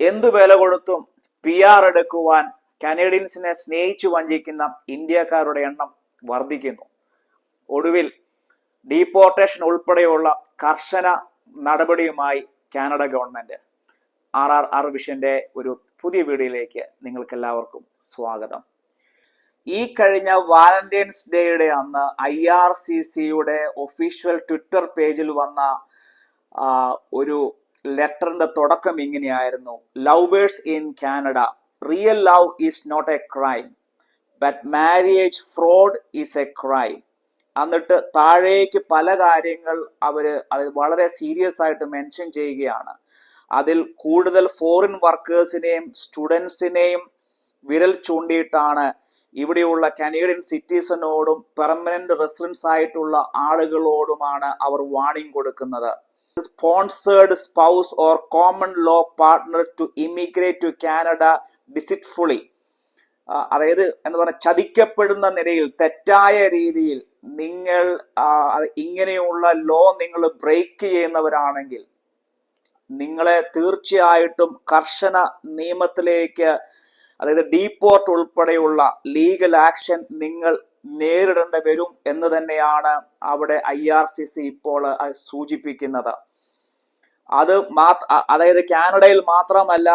എന്തു വില കൊടുത്തും പി ആർ എടുക്കുവാൻ കനേഡിയൻസിനെ സ്നേഹിച്ചു വഞ്ചിക്കുന്ന ഇന്ത്യക്കാരുടെ എണ്ണം വർദ്ധിക്കുന്നു. ഒടുവിൽ ഡീപ്പോർട്ടേഷൻ ഉൾപ്പെടെയുള്ള കർശന നടപടിയുമായി Canada government R R R വിഷന്റെ ഒരു പുതിയ വീഡിയോയിലേക്ക് നിങ്ങൾക്ക് എല്ലാവർക്കും സ്വാഗതം. ഈ കഴിഞ്ഞ വാലന്റൈൻസ് ഡേയുടെ അന്ന് ഐ ആർ സി സിയുടെ ഒഫീഷ്യൽ ട്വിറ്റർ പേജിൽ വന്ന ഒരു ലെറ്ററിന്റെ തുടക്കം ഇങ്ങനെയായിരുന്നു. Love birds in Canada real love is not a crime but marriage fraud is a crime. എന്നിട്ട് താഴേക്ക് പല കാര്യങ്ങൾ അവർ അത് വളരെ സീരിയസ് ആയിട്ട് മെൻഷൻ ചെയ്യുകയാണ്. അതിൽ കൂടുതൽ ഫോറിൻ വർക്കേഴ്സിനെയും സ്റ്റുഡൻസിനെയും വിരൽ ചൂണ്ടിയിട്ടാണ് ഇവിടെയുള്ള കനേഡിയൻ സിറ്റിസനോടും പെർമനന്റ് റെസിഡൻസ് ആയിട്ടുള്ള ആളുകളോടുമാണ് അവർ വാണിംഗ് കൊടുക്കുന്നത്. Sponsored spouse or common law partner to immigrate to Canada deceitfully അതായത് എന്ന് പറഞ്ഞാൽ ചതിക്കപ്പെടുന്ന നിലയിൽ തെറ്റായ രീതിയിൽ നിങ്ങൾ ഇങ്ങനെയുള്ള ലോ നിങ്ങൾ ബ്രേക്ക് ചെയ്യുന്നവരാണെങ്കിൽ നിങ്ങളെ തീർച്ചയായിട്ടും കർശന നിയമത്തിലേക്ക് അതായത് ഡീപ്പോർട്ട് ഉൾപ്പെടെയുള്ള ലീഗൽ ആക്ഷൻ നിങ്ങൾ നേരിടേണ്ടി വരും എന്ന് തന്നെയാണ് അവിടെ ഐ ആർ സി സി ഇപ്പോൾ സൂചിപ്പിക്കുന്നത്. അത് അതായത് കാനഡയിൽ മാത്രമല്ല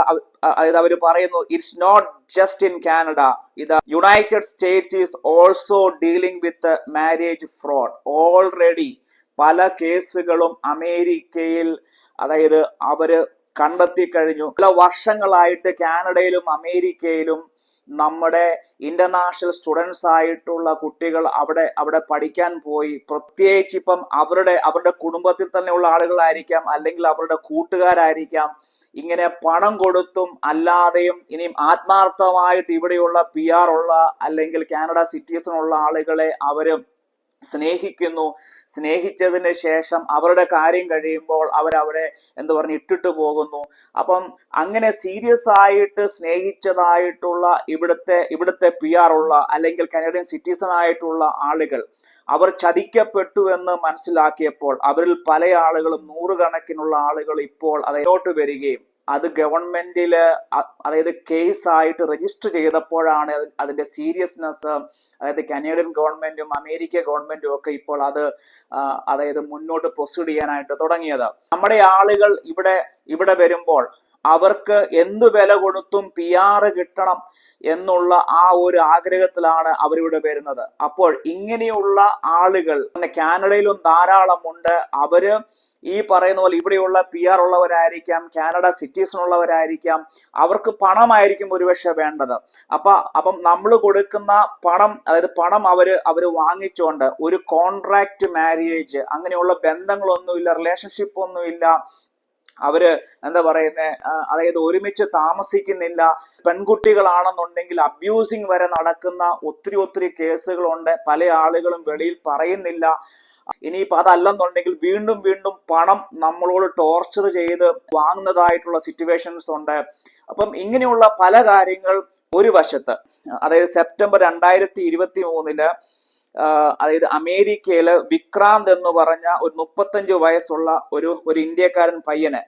അതായത് അവർ പറയുന്നു it's not just in Canada ഇത് United States is also dealing with marriage fraud already പല കേസുകളും അമേരിക്കയിൽ അതായത് അവർ കണ്ടെത്തി കഴിഞ്ഞു. പല വർഷങ്ങളായിട്ട് കാനഡയിലും അമേരിക്കയിലും നമ്മുടെ ഇന്റർനാഷണൽ സ്റ്റുഡൻസ് ആയിട്ടുള്ള കുട്ടികൾ അവിടെ അവിടെ പഠിക്കാൻ പോയി. പ്രത്യേകിച്ച് ഇപ്പം അവരുടെ അവരുടെ കുടുംബത്തിൽ തന്നെയുള്ള ആളുകളായിരിക്കാം അല്ലെങ്കിൽ അവരുടെ കൂട്ടുകാരായിരിക്കാം. ഇങ്ങനെ പണം കൊടുത്തും അല്ലാതെയും ഇനിയും ആത്മാർത്ഥമായിട്ട് ഇവിടെയുള്ള പി ആർ ഉള്ള അല്ലെങ്കിൽ കാനഡ സിറ്റിസൺ ഉള്ള ആളുകളെ അവർ സ്നേഹിക്കുന്നു. സ്നേഹിച്ചതിന് ശേഷം അവരുടെ കാര്യം കഴിയുമ്പോൾ അവരവിടെ എന്ത് പറഞ്ഞ് ഇട്ടിട്ട് പോകുന്നു. അപ്പം അങ്ങനെ സീരിയസ് ആയിട്ട് സ്നേഹിച്ചതായിട്ടുള്ള ഇവിടുത്തെ ഇവിടുത്തെ പി ആർ ഉള്ള അല്ലെങ്കിൽ കനേഡിയൻ സിറ്റിസൺ ആയിട്ടുള്ള ആളുകൾ അവർ ചതിക്കപ്പെട്ടു എന്ന് മനസ്സിലാക്കിയപ്പോൾ അവരിൽ പല ആളുകളും നൂറുകണക്കിനുള്ള ആളുകൾ ഇപ്പോൾ അതിലോട്ട് വരികയും അത് ഗവൺമെന്റിൽ അതായത് കേസ് ആയിട്ട് രജിസ്റ്റർ ചെയ്തപ്പോഴാണ് അതിന്റെ സീരിയസ്നെസ് അതായത് കനേഡിയൻ ഗവൺമെന്റും അമേരിക്ക ഗവൺമെന്റും ഒക്കെ ഇപ്പോൾ അത് അതായത് മുന്നോട്ട് പ്രൊസീഡ് ചെയ്യാനായിട്ട് തുടങ്ങിയത്. നമ്മുടെ ആളുകൾ ഇവിടെ ഇവിടെ വരുമ്പോൾ അവർക്ക് എന്തു വില കൊടുത്തും പി ആറ് കിട്ടണം. എന്നുള്ള ആ ഒരു ആഗ്രഹത്തിലാണ് അവരിവിടെ വരുന്നത്. അപ്പോൾ ഇങ്ങനെയുള്ള ആളുകൾ പിന്നെ കാനഡയിലും ധാരാളമുണ്ട്. അവർ ഈ പറയുന്ന പോലെ ഇവിടെയുള്ള പി ആർ ഉള്ളവരായിരിക്കാം കാനഡ സിറ്റീസൺ ഉള്ളവരായിരിക്കാം അവർക്ക് പണമായിരിക്കും ഒരുപക്ഷെ വേണ്ടത്. അപ്പൊ അപ്പം നമ്മൾ കൊടുക്കുന്ന പണം അതായത് പണം അവർ അവർ വാങ്ങിച്ചുകൊണ്ട് ഒരു കോൺട്രാക്ട് മാരേജ് അങ്ങനെയുള്ള ബന്ധങ്ങളൊന്നുമില്ല റിലേഷൻഷിപ്പ് ഒന്നുമില്ല അവർ എന്താ പറയുന്നത് അതായത് ഒരുമിച്ച് താമസിക്കുന്നില്ല. പെൺകുട്ടികളാണെന്നുണ്ടെങ്കിൽ അബ്യൂസിങ് വരെ നടക്കുന്ന ഒത്തിരി ഒത്തിരി കേസുകളുണ്ട്. പല ആളുകളും വെളിയിൽ പറയുന്നില്ല. ഇനിയിപ്പോൾ അതല്ലെന്നുണ്ടെങ്കിൽ വീണ്ടും വീണ്ടും പണം നമ്മളോട് ടോർച്ചർ ചെയ്ത് വാങ്ങുന്നതായിട്ടുള്ള സിറ്റുവേഷൻസ് ഉണ്ട്. അപ്പം ഇങ്ങനെയുള്ള പല കാര്യങ്ങൾ ഒരു വശത്ത് അതായത് സെപ്റ്റംബർ രണ്ടായിരത്തി ഇരുപത്തി മൂന്നിൽ അതായത് അമേരിക്കയിൽ വിക്രാന്ത് എന്ന് പറഞ്ഞ ഒരു മുപ്പത്തഞ്ച് വയസ്സുള്ള ഒരു ഒരു ഇന്ത്യക്കാരൻ പയ്യന്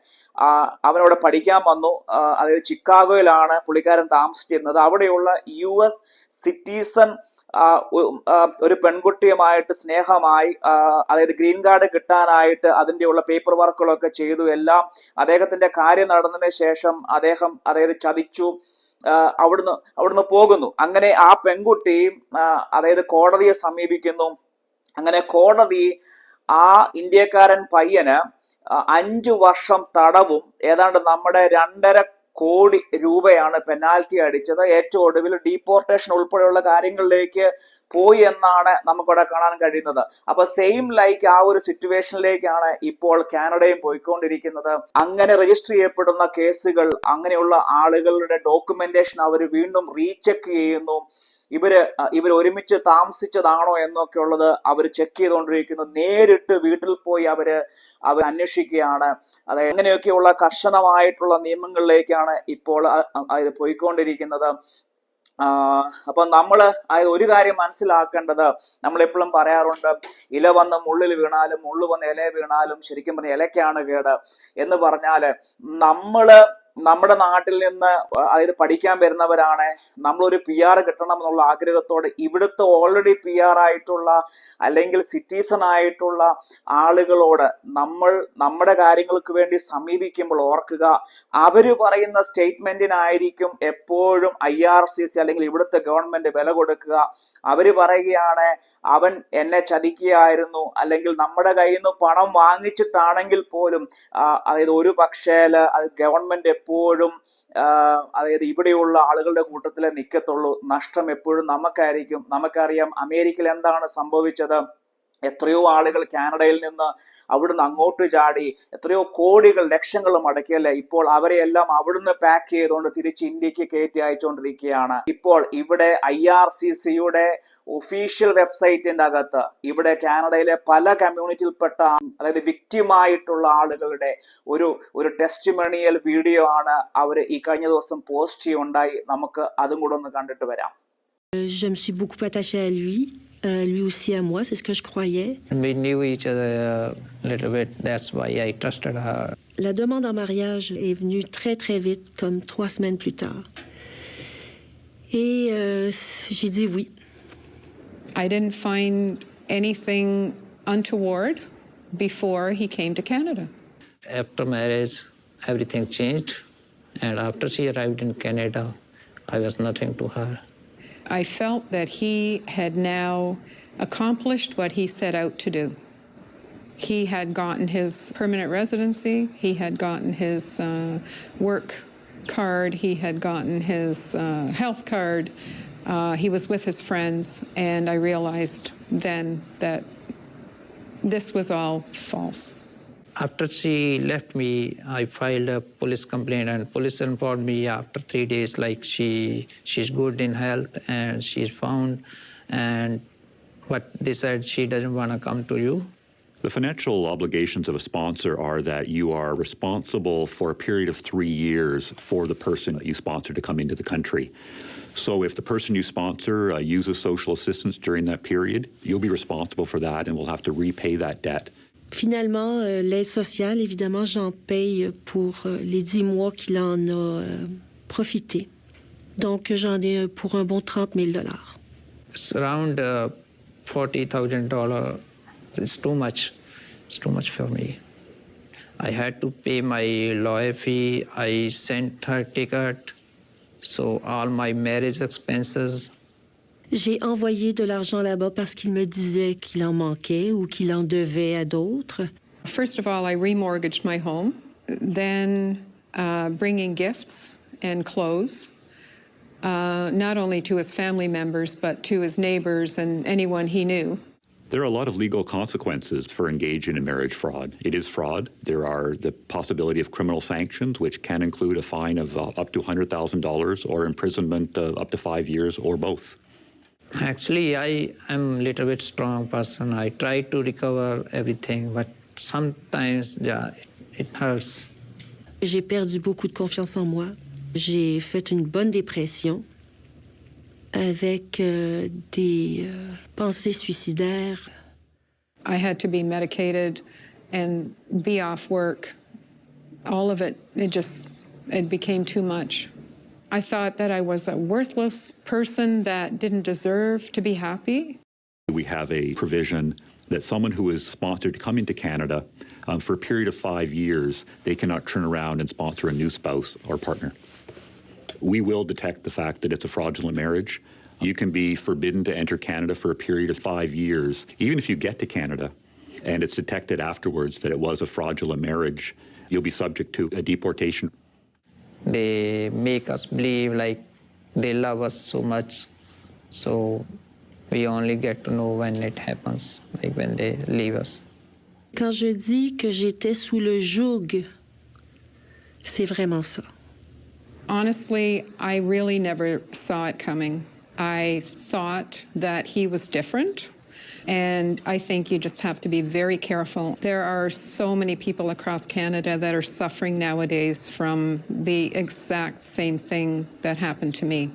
അവനവിടെ പഠിക്കാൻ വന്നു. അതായത് ചിക്കാഗോയിലാണ് പുള്ളിക്കാരൻ താമസിച്ചിരുന്നത്. അവിടെയുള്ള യു എസ് സിറ്റിസൺ ഒരു പെൺകുട്ടിയുമായിട്ട് സ്നേഹമായി അതായത് ഗ്രീൻ കാർഡ് കിട്ടാനായിട്ട് അതിന്റെ ഉള്ള പേപ്പർ വർക്കുകളൊക്കെ ചെയ്തു. എല്ലാം അദ്ദേഹത്തിന്റെ കാര്യം നടന്നതിന് ശേഷം അദ്ദേഹം അതായത് ചതിച്ചു. അവിടുന്ന് അവിടുന്ന് പോകുന്നു. അങ്ങനെ ആ പെൺകുട്ടിയും ആ, അതായത് കോടതിയെ സമീപിക്കുന്നു. അങ്ങനെ കോടതി ആ ഇന്ത്യക്കാരൻ പയ്യന് അഞ്ചു വർഷം തടവും ഏതാണ്ട് നമ്മുടെ രണ്ടര കോടി രൂപയാണ് പെനാൽറ്റി അടിച്ചത്. ഏറ്റവും ഒടുവിൽ ഡീപ്പോർട്ടേഷൻ ഉൾപ്പെടെയുള്ള കാര്യങ്ങളിലേക്ക് പോയി എന്നാണ് നമുക്കിവിടെ കാണാൻ കഴിയുന്നത്. അപ്പൊ സെയിം ലൈക്ക് ആ ഒരു സിറ്റുവേഷനിലേക്കാണ് ഇപ്പോൾ കാനഡയും പോയിക്കൊണ്ടിരിക്കുന്നത്. അങ്ങനെ രജിസ്റ്റർ ചെയ്യപ്പെടുന്ന കേസുകൾ അങ്ങനെയുള്ള ആളുകളുടെ ഡോക്യുമെന്റേഷൻ അവർ വീണ്ടും റീചെക്ക് ചെയ്യുന്നു. ഇവർ ഇവർ ഒരുമിച്ച് താമസിച്ചതാണോ എന്നൊക്കെ ഉള്ളത് അവർ ചെക്ക് ചെയ്തുകൊണ്ടിരിക്കുന്നു. നേരിട്ട് വീട്ടിൽ പോയി അവർ അവർ അന്വേഷിക്കുകയാണ്. അത് എങ്ങനെയൊക്കെയുള്ള കർശനമായിട്ടുള്ള നിയമങ്ങളിലേക്കാണ് ഇപ്പോൾ അ- അ- ഇത് പോയിക്കൊണ്ടിരിക്കുന്നത്. അപ്പൊ നമ്മൾ ആ ഒരു കാര്യം മനസ്സിലാക്കേണ്ടത് നമ്മൾ എപ്പോഴും പറയാറുണ്ട് ഇല വന്ന് മുള്ളിൽ വീണാലും മുള്ളു വന്ന് ഇല വീണാലും ശരിക്കും പറഞ്ഞ ഇലക്കാണ് കേട് എന്ന് പറഞ്ഞാൽ നമ്മൾ നമ്മുടെ നാട്ടിൽ നിന്ന് അതായത് പഠിക്കാൻ വരുന്നവരാണ്. നമ്മളൊരു പി ആർ കിട്ടണം എന്നുള്ള ആഗ്രഹത്തോടെ ഇവിടുത്തെ ഓൾറെഡി പി ആർ ആയിട്ടുള്ള അല്ലെങ്കിൽ സിറ്റിസൺ ആയിട്ടുള്ള ആളുകളോട് നമ്മൾ നമ്മുടെ കാര്യങ്ങൾക്ക് വേണ്ടി സമീപിക്കുമ്പോൾ ഓർക്കുക അവർ പറയുന്ന സ്റ്റേറ്റ്മെന്റിനായിരിക്കും എപ്പോഴും ഐ ആർ സി സി അല്ലെങ്കിൽ ഇവിടുത്തെ ഗവൺമെന്റ് വില കൊടുക്കുക. അവർ പറയുകയാണ് അവൻ എന്നെ ചതിക്കുകയായിരുന്നു അല്ലെങ്കിൽ നമ്മുടെ കയ്യിൽ നിന്ന് പണം വാങ്ങിച്ചിട്ടാണെങ്കിൽ പോലും അതായത് ഒരു പക്ഷേൽ അത് ഗവൺമെന്റ് എപ്പോഴും അതായത് ഇവിടെയുള്ള ആളുകളുടെ കൂട്ടത്തിലെ നിൽക്കത്തുള്ളൂ നഷ്ടം എപ്പോഴും നമുക്കായിരിക്കും. നമുക്കറിയാം അമേരിക്കയിൽ എന്താണ് സംഭവിച്ചത്. എത്രയോ ആളുകൾ കാനഡയിൽ നിന്ന് അവിടുന്ന് അങ്ങോട്ട് ചാടി എത്രയോ കോടികൾ ലക്ഷങ്ങൾ മടക്കിയല്ലേ ഇപ്പോൾ അവരെ എല്ലാം അവിടുന്ന് പാക്ക് ചെയ്തുകൊണ്ട് തിരിച്ച് ഇന്ത്യയ്ക്ക് കയറ്റി അയച്ചുകൊണ്ടിരിക്കുകയാണ്. ഇപ്പോൾ ഇവിടെ ഐ ആർ സി സിയുടെ ഒഫീഷ്യൽ വെബ്സൈറ്റിന്റെ അകത്ത് ഇവിടെ കാനഡയിലെ പല കമ്മ്യൂണിറ്റിയിൽപ്പെട്ട അതായത് വിക്റ്റിമായിട്ടുള്ള ആളുകളുടെ ഒരു ഒരു ടെസ്റ്റിമണിയൽ വീഡിയോ ആണ് അവർ ഈ കഴിഞ്ഞ ദിവസം പോസ്റ്റ് ചെയ്യുണ്ടായി നമുക്ക് അതും കൂടെ ഒന്ന് കണ്ടിട്ട് വരാം. Je me suis beaucoup attachée à lui, euh, lui aussi à moi, c'est ce que je croyais. We knew each other a little bit. That's why I trusted her. La demande en mariage est venue très très vite, comme trois semaines plus tard. Et euh, j'ai dit oui. I didn't find anything untoward before he came to Canada. After marriage, everything changed. And after she arrived in Canada, I was nothing to her. I felt that he had now accomplished what he set out to do. He had gotten his permanent residency, he had gotten his uh, work card, he had gotten his uh, health card, uh, he was with his friends, and I realized then that this was all false. After she left me, I filed a police complaint, and police informed me after three days, like she she's good in health and she's found, and but they said she doesn't want to come to you. The financial obligations of a sponsor are that you are responsible for a period of three years for the person that you sponsor to come into the country. So if the person you sponsor uh, uses social assistance during that period, you'll be responsible for that and will have to repay that debt. Finalement, euh, l'aide sociale, évidemment, j'en paye pour euh, les dix mois qu'il en a euh, profité. Donc, j'en ai pour un bon 30 000 dollars. It's around uh, forty thousand dollar. It's too much. It's too much for me. I had to pay my lawyer fee. I sent her ticket. So all my marriage expenses. J'ai envoyé de l'argent là-bas parce qu'il me disait qu'il en manquait ou qu'il en devait à d'autres. First of all, I remortgaged my home, then uh, bringing gifts and clothes, uh, not only to his family members, but to his neighbors and anyone he knew. There are a lot of legal consequences for engaging in marriage fraud. It is fraud. There are the possibility of criminal sanctions, which can include a fine of uh, up to $100,000 or imprisonment uh, up to five years or both. Actually, I am a little bit strong person. I try to recover everything, but sometimes, yeah, it, it hurts. J'ai perdu beaucoup de confiance en moi. J'ai fait une bonne dépression avec euh, des euh, pensées suicidaires. I had to be medicated and be off work. All of it, it just, it became too much. I thought that I was a worthless person that didn't deserve to be happy. We have a provision that someone who is sponsored to come into Canada um, for a period of five years, they cannot turn around and sponsor a new spouse or partner. We will detect the fact that it's a fraudulent marriage. You can be forbidden to enter Canada for a period of five years. Even if you get to Canada and it's detected afterwards that it was a fraudulent marriage, you'll be subject to a deportation. They make us believe like they love us so much. So we only get to know when it happens, like when they leave us. Quand je dis que j'étais sous le joug, c'est vraiment ça. Honestly, I really never saw it coming. I thought that he was different. And I think you just have to be very careful. There are so many people across Canada that are suffering nowadays from the exact same thing that happened to me.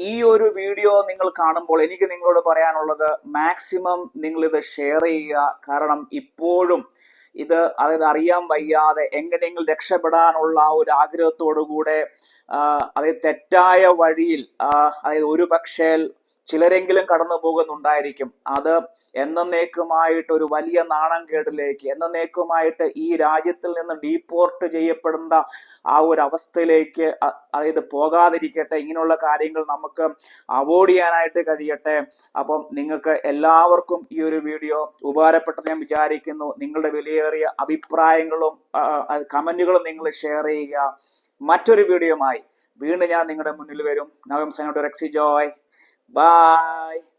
ഈ ഒരു video നിങ്ങൾ കാണുമ്പോൾ എനിക്ക് നിങ്ങളോട് പറയാനുള്ളത് maximum നിങ്ങൾ ഇത് share ചെയ്യുക കാരണം ഇപ്പോഴും ഇത് അതായത് അറിയാൻ വയ്യാതെ എങ്ങനെയെങ്കിലും രക്ഷപ്പെടാനുള്ള ഒരു ആഗ്രഹത്തോടു കൂടെ അതായത് തെറ്റായ വഴിയിൽ അതായത് ഒരു പക്ഷേ ചിലരെങ്കിലും കടന്നു പോകുന്നുണ്ടായിരിക്കും. അത് എന്നേക്കുമായിട്ട് ഒരു വലിയ നാണം കേടിലേക്ക് എന്നേക്കുമായിട്ട് ഈ രാജ്യത്തിൽ നിന്ന് ഡീപ്പോർട്ട് ചെയ്യപ്പെടുന്ന ആ ഒരു അവസ്ഥയിലേക്ക് അതായത് പോകാതിരിക്കട്ടെ ഇങ്ങനെയുള്ള കാര്യങ്ങൾ നമുക്ക് അവോയ്ഡ് ചെയ്യാനായിട്ട് കഴിയട്ടെ. അപ്പം നിങ്ങൾക്ക് എല്ലാവർക്കും ഈ ഒരു വീഡിയോ ഉപകാരപ്പെട്ടെന്ന് ഞാൻ വിചാരിക്കുന്നു. നിങ്ങളുടെ വിലയേറിയ അഭിപ്രായങ്ങളും കമന്റുകളും നിങ്ങൾ ഷെയർ ചെയ്യുക. മറ്റൊരു വീഡിയോയുമായി വീണ്ടും ഞാൻ നിങ്ങളുടെ മുന്നിൽ വരും. നവം സൈനോട്ട് റെക്സി ജോയ്. Bye.